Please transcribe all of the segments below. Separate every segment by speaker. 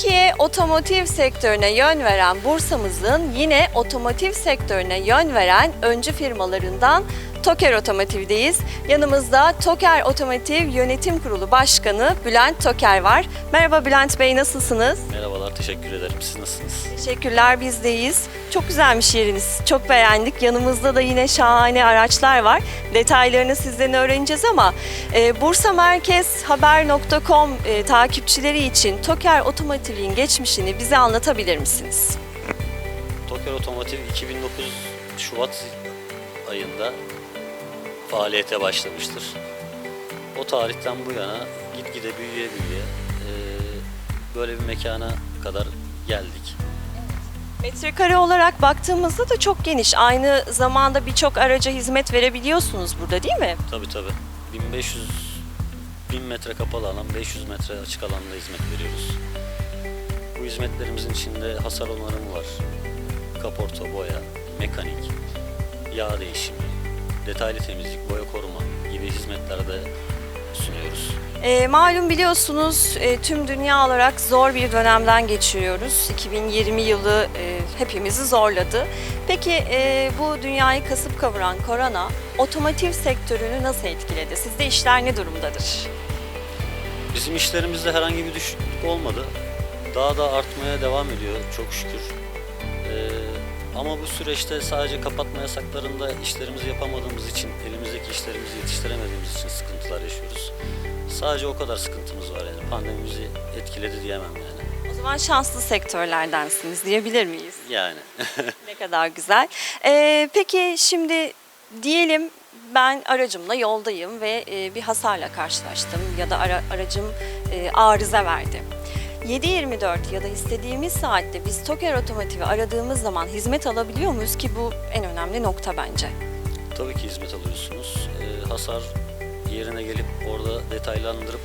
Speaker 1: Türkiye otomotiv sektörüne yön veren Bursa'mızın yine otomotiv sektörüne yön veren öncü firmalarından Toker Otomotiv'deyiz. Yanımızda Toker Otomotiv Yönetim Kurulu Başkanı Bülent Toker var. Merhaba Bülent Bey nasılsınız?
Speaker 2: Merhabalar, teşekkür ederim. Siz nasılsınız?
Speaker 1: Teşekkürler bizdeyiz. Çok güzelmiş yeriniz. Çok beğendik. Yanımızda da yine şahane araçlar var. Detaylarını sizden öğreneceğiz ama e, Bursa Merkez Haber.com e, takipçileri için Toker Otomotiv'in geçmişini bize anlatabilir misiniz?
Speaker 2: Toker Otomotiv 2009 Şubat ayında faaliyete başlamıştır. O tarihten bu yana gitgide büyüye büyüye e, böyle bir mekana kadar geldik.
Speaker 1: Metrekare olarak baktığımızda da çok geniş. Aynı zamanda birçok araca hizmet verebiliyorsunuz burada değil mi?
Speaker 2: Tabii tabii. 1500 1000 metre kapalı alan, 500 metre açık alanda hizmet veriyoruz. Bu hizmetlerimizin içinde hasar onarımı var. Kaporta, boya, mekanik, yağ değişimi, detaylı temizlik, boya koruma gibi hizmetler de sunuyoruz.
Speaker 1: E, malum biliyorsunuz e, tüm dünya olarak zor bir dönemden geçiyoruz. 2020 yılı e, hepimizi zorladı. Peki e, bu dünyayı kasıp kavuran korona otomotiv sektörünü nasıl etkiledi? Sizde işler ne durumdadır?
Speaker 2: Bizim işlerimizde herhangi bir düşüklük olmadı. Daha da artmaya devam ediyor çok şükür. Ee, ama bu süreçte sadece kapatma yasaklarında işlerimizi yapamadığımız için, elimizdeki işlerimizi yetiştiremediğimiz için sıkıntılar yaşıyoruz. Sadece o kadar sıkıntımız var yani. Pandemimizi etkiledi diyemem yani.
Speaker 1: O zaman şanslı sektörlerdensiniz diyebilir miyiz?
Speaker 2: Yani.
Speaker 1: Ne kadar güzel. E, peki şimdi diyelim ben aracımla yoldayım ve e, bir hasarla karşılaştım ya da ara- aracım e, arıza verdi. 7-24 ya da istediğimiz saatte biz Toker Otomotiv'i aradığımız zaman hizmet alabiliyor muyuz ki bu en önemli nokta bence.
Speaker 2: Tabii ki hizmet alıyorsunuz. Ee, hasar yerine gelip orada detaylandırıp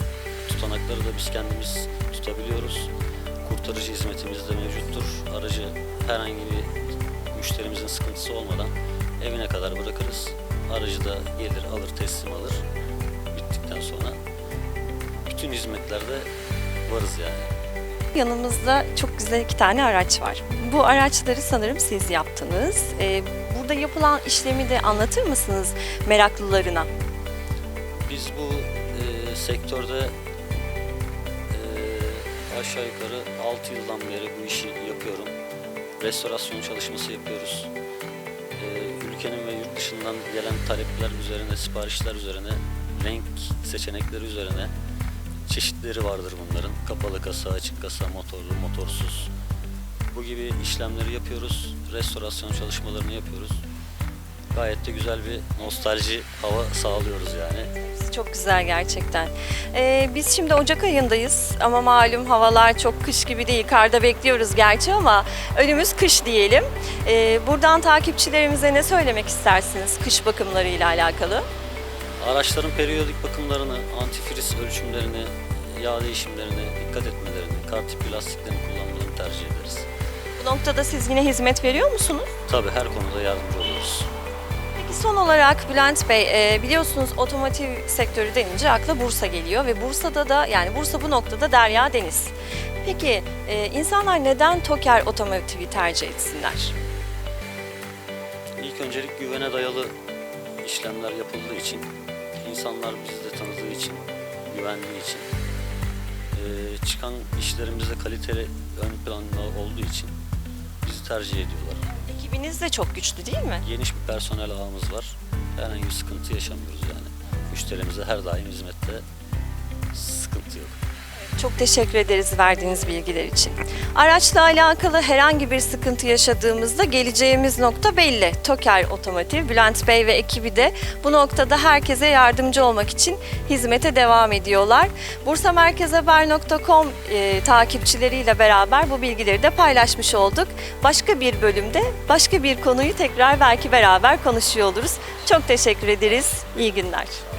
Speaker 2: tutanakları da biz kendimiz tutabiliyoruz. Kurtarıcı hizmetimiz de mevcuttur. Aracı herhangi bir müşterimizin sıkıntısı olmadan evine kadar bırakırız. Aracı da gelir alır teslim alır. Bittikten sonra bütün hizmetlerde varız yani.
Speaker 1: Yanımızda çok güzel iki tane araç var. Bu araçları sanırım siz yaptınız. E, burada yapılan işlemi de anlatır mısınız meraklılarına?
Speaker 2: Biz bu e, sektörde e, aşağı yukarı 6 yıldan beri bu işi yapıyorum. Restorasyon çalışması yapıyoruz. E, ülkenin ve yurt dışından gelen talepler üzerine, siparişler üzerine, renk seçenekleri üzerine çeşitleri vardır bunların. Kapalı kasa, açık kasa, motorlu, motorsuz. Bu gibi işlemleri yapıyoruz. Restorasyon çalışmalarını yapıyoruz. Gayet de güzel bir nostalji hava sağlıyoruz yani.
Speaker 1: Çok güzel gerçekten. Ee, biz şimdi Ocak ayındayız ama malum havalar çok kış gibi değil. Karda bekliyoruz gerçi ama önümüz kış diyelim. Ee, buradan takipçilerimize ne söylemek istersiniz kış bakımlarıyla alakalı?
Speaker 2: Araçların periyodik bakımlarını, antifriz ölçümlerini, yağ değişimlerine dikkat etmelerini, kar tipi lastiklerini kullanmalarını tercih ederiz.
Speaker 1: Bu noktada siz yine hizmet veriyor musunuz?
Speaker 2: Tabii her konuda yardımcı oluyoruz.
Speaker 1: Peki son olarak Bülent Bey, e, biliyorsunuz otomotiv sektörü denince akla Bursa geliyor ve Bursa'da da yani Bursa bu noktada derya deniz. Peki e, insanlar neden Toker Otomotiv'i tercih etsinler?
Speaker 2: İlk öncelik güvene dayalı işlemler yapıldığı için, insanlar bizi de tanıdığı için, güvendiği için, eee, çıkan işlerimizde kaliteli ön planda olduğu için bizi tercih ediyorlar.
Speaker 1: Ekibiniz de çok güçlü değil mi?
Speaker 2: Geniş bir personel ağımız var. Herhangi bir sıkıntı yaşamıyoruz yani. Müşterimize her daim hizmette.
Speaker 1: Çok teşekkür ederiz verdiğiniz bilgiler için. Araçla alakalı herhangi bir sıkıntı yaşadığımızda geleceğimiz nokta belli. Toker Otomotiv, Bülent Bey ve ekibi de bu noktada herkese yardımcı olmak için hizmete devam ediyorlar. bursamerkezhaber.com e, takipçileriyle beraber bu bilgileri de paylaşmış olduk. Başka bir bölümde başka bir konuyu tekrar belki beraber konuşuyor oluruz. Çok teşekkür ederiz. İyi günler.